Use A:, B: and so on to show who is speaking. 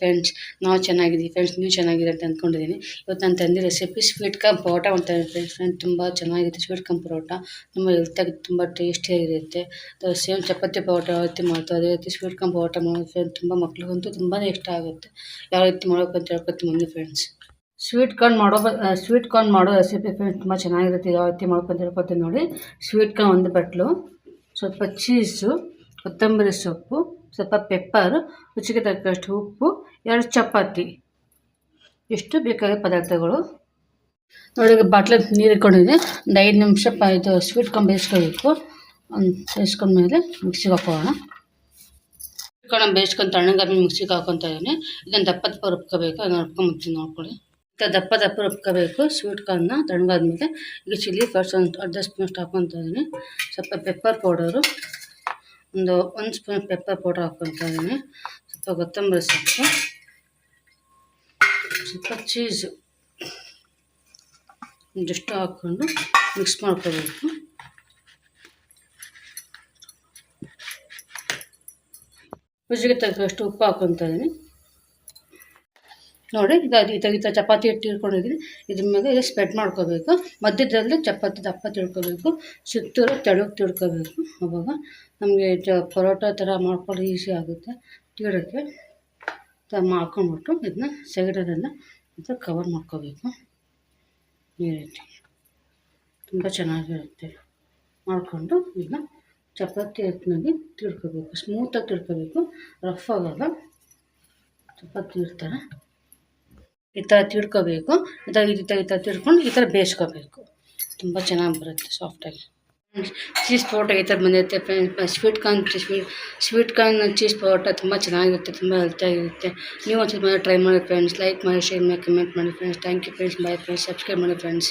A: Friends ನಾವು ಚೆನ್ನಾಗಿದ್ದೀವಿ friends ನೀವು ಚೆನ್ನಾಗಿದೆ ಅಂತ ಅಂದ್ಕೊಂಡಿದ್ದೀನಿ ಇವತ್ತು ನಾನು ತಂದಿ ರೆಸಿಪಿ ಸ್ವೀಟ್ ಕಮ್ ಪರೋಟ ಅಂತ ಫ್ರೆಂಡ್ಸ್ ಫ್ರೆಂಡ್ಸ್ ತುಂಬ ಚೆನ್ನಾಗಿರುತ್ತೆ ಸ್ವೀಟ್ ಕಮ್ ಪರೋಟ. ತುಂಬ ಹೆಲ್ತಾಗಿ ತುಂಬ ಟೇಸ್ಟಿಯಾಗಿರುತ್ತೆ ಸೇಮ್ ಚಪಾತಿ ಪರೋಟ ಯಾವ ರೀತಿ ಮಾಡ್ತಾರೆ ಅದೇ ರೀತಿ ಸ್ವೀಟ್ ಕಮ್ ಪರೋಟ ಮಾಡೋದು ಫ್ರೆಂಡ್ ತುಂಬ ಮಕ್ಳಿಗಂತೂ ತುಂಬಾ ಇಷ್ಟ ಆಗುತ್ತೆ. ಯಾವ ರೀತಿ ಮಾಡ್ಬೇಕು ಅಂತ ಹೇಳ್ಕೊತೀನಿ ಮುಂದೆ ಫ್ರೆಂಡ್ಸ್ ಸ್ವೀಟ್ ಕಾರ್ನ್ ಮಾಡೋ ಸ್ವೀಟ್ ಕಾರ್ನ್ ಮಾಡೋ ರೆಸಿಪಿ ಫ್ರೆಂಡ್ಸ್ ತುಂಬ ಚೆನ್ನಾಗಿರುತ್ತೆ. ಯಾವ ರೀತಿ ಮಾಡ್ಕೊಂಡು ಹೇಳ್ಕೊತೀನಿ ನೋಡಿ. ಸ್ವೀಟ್ ಕಾರ್ನ್ ಒಂದು ಬಟ್ಲು, ಸ್ವಲ್ಪ ಚೀಸು ಕೊತ್ತಂಬರಿ ಸೊಪ್ಪು ಸ್ವಲ್ಪ ಪೆಪ್ಪರ್ ರುಚಿಗೆ ತಕ್ಕಷ್ಟು ಉಪ್ಪು, ಎರಡು ಚಪಾತಿ. ಎಷ್ಟು ಬೇಕಾದ ಪದಾರ್ಥಗಳು? ನೋಡಿ ಬಾಟ್ಲ ನೀರು ಇಟ್ಕೊಂಡಿದ್ದೆ ಒಂದು ಐದು ನಿಮಿಷ ಪ ಇದು ಸ್ವೀಟ್ ಕಂಬ ಬೇಯಿಸ್ಕೋಬೇಕು ಬೇಯಿಸ್ಕೊಂಡ್ಮೇಲೆ ಮಿಕ್ಸಿಗೆ ಹಾಕೋಣ. ಕಾರ್ನ್ ಬೇಯಿಸ್ಕೊಂಡು ತಣ್ಣಗಾಗಿ ಮಿಕ್ಸಿಗೆ ಹಾಕೊತಾ ಇದ್ದೀನಿ. ಇದನ್ನು ದಪ್ಪ ದಪ್ಪ ರುಬ್ಕೋಬೇಕು. ಅದನ್ನು ರುಬ್ಕೊಂಬತ್ತೀನಿ ನೋಡ್ಕೊಳ್ಳಿ. ದಪ್ಪ ದಪ್ಪ ರುಬ್ಕೋಬೇಕು. ಸ್ವೀಟ್ ಕಾರ್ನ ತಣ್ಣಗಾದ್ಮೇಲೆ ಈಗ ಚಿಲ್ಲಿ ಒಂದು ಅರ್ಧ ಸ್ಪೂನಷ್ಟು ಹಾಕ್ಕೊತಾ ಇದ್ದೀನಿ. ಸ್ವಲ್ಪ ಪೆಪ್ಪರ್ ಪೌಡರು ಒಂದು ಒಂದು ಸ್ಪೂನ್ ಪೆಪ್ಪರ್ ಪೌಡರ್ ಹಾಕ್ಕೊತಾ ಇದ್ದೀನಿ ಸ್ವಲ್ಪ ಕೊತ್ತಂಬರಿ ಸೊಪ್ಪು ಸ್ವಲ್ಪ ಚೀಸು ಒಂದಿಷ್ಟು ಹಾಕ್ಕೊಂಡು ಮಿಕ್ಸ್ ಮಾಡ್ಕೋಬೇಕು ರುಚಿಗೆ ತಕ್ಕಷ್ಟು ಉಪ್ಪು ಹಾಕ್ಕೊತಾ ಇದ್ದೀನಿ ನೋಡಿ, ಈಗ ಈ ಈ ಥರ ಚಪಾತಿ ಹಿಟ್ಟು ಇಟ್ಕೊಂಡಿದ್ದೀನಿ ಇದ್ರ ಮೇಲೆ ಇದು ಸ್ಪ್ರೆಡ್ ಮಾಡ್ಕೋಬೇಕು. ಮಧ್ಯದಲ್ಲಿ ಚಪಾತಿ ದಪ್ಪ ತಿಳ್ಕೊಬೇಕು. ಸುತ್ತೂರು ತೆಳುಗೆ ತಿಳ್ಕೊಬೇಕು. ಅವಾಗ ನಮಗೆ ಪರೋಟ ಥರ ಮಾಡ್ಕೊಂಡು ಈಸಿ ಆಗುತ್ತೆ. ತೀಡೋಕ್ಕೆ ತ ಮಾಡ್ಕೊಂಬಿಟ್ಟು ಇದನ್ನ ಸೈಡಲ್ಲೆಲ್ಲ ಮತ್ತು ಕವರ್ ಮಾಡ್ಕೋಬೇಕು. ಈ ರೀತಿ. ತುಂಬ ಚೆನ್ನಾಗಿರುತ್ತೆ. ಮಾಡಿಕೊಂಡು ಇದನ್ನ ಚಪಾತಿ ಹಿಟ್ಟಿನಲ್ಲಿ ತಿಳ್ಕೊಬೇಕು. ಸ್ಮೂತಾಗಿ ತಿಳ್ಕೊಬೇಕು. ರಫ್ ಆಗಲ್ಲ. ಚಪಾತಿ ಇರ್ತಾರೆ ಈ ಥರ ತಿಳ್ಕೊಬೇಕು ಈ ಥರ ಈ ಥರ ಈ ಥರ ತಿಳ್ಕೊಂಡು ಈ ಥರ ಬೇಯಿಸ್ಕೋಬೇಕು. ತುಂಬ ಚೆನ್ನಾಗಿ ಬರುತ್ತೆ ಸಾಫ್ಟಾಗಿ ಚೀಸ್ ಪರೋಟ ಈ ಥರ ಬಂದಿರುತ್ತೆ. Sweet corn sweet sweet corn cheese paratha ತುಂಬ ಚೆನ್ನಾಗಿರುತ್ತೆ, ತುಂಬ ಹೆಲ್ತಿಯಾಗಿರುತ್ತೆ ನೀವು ಒಂದ್ಸಲ ಮನೆ ಟ್ರೈ ಮಾಡಿ ಫ್ರೆಂಡ್ಸ್ ಲೈಕ್ ಮಾಡಿ ಶೇರ್ ಮಾಡಿ ಕಮೆಂಟ್ ಮಾಡಿ friends thank you friends bye friends subscribe ಮಾಡಿ ಫ್ರೆಂಡ್ಸ್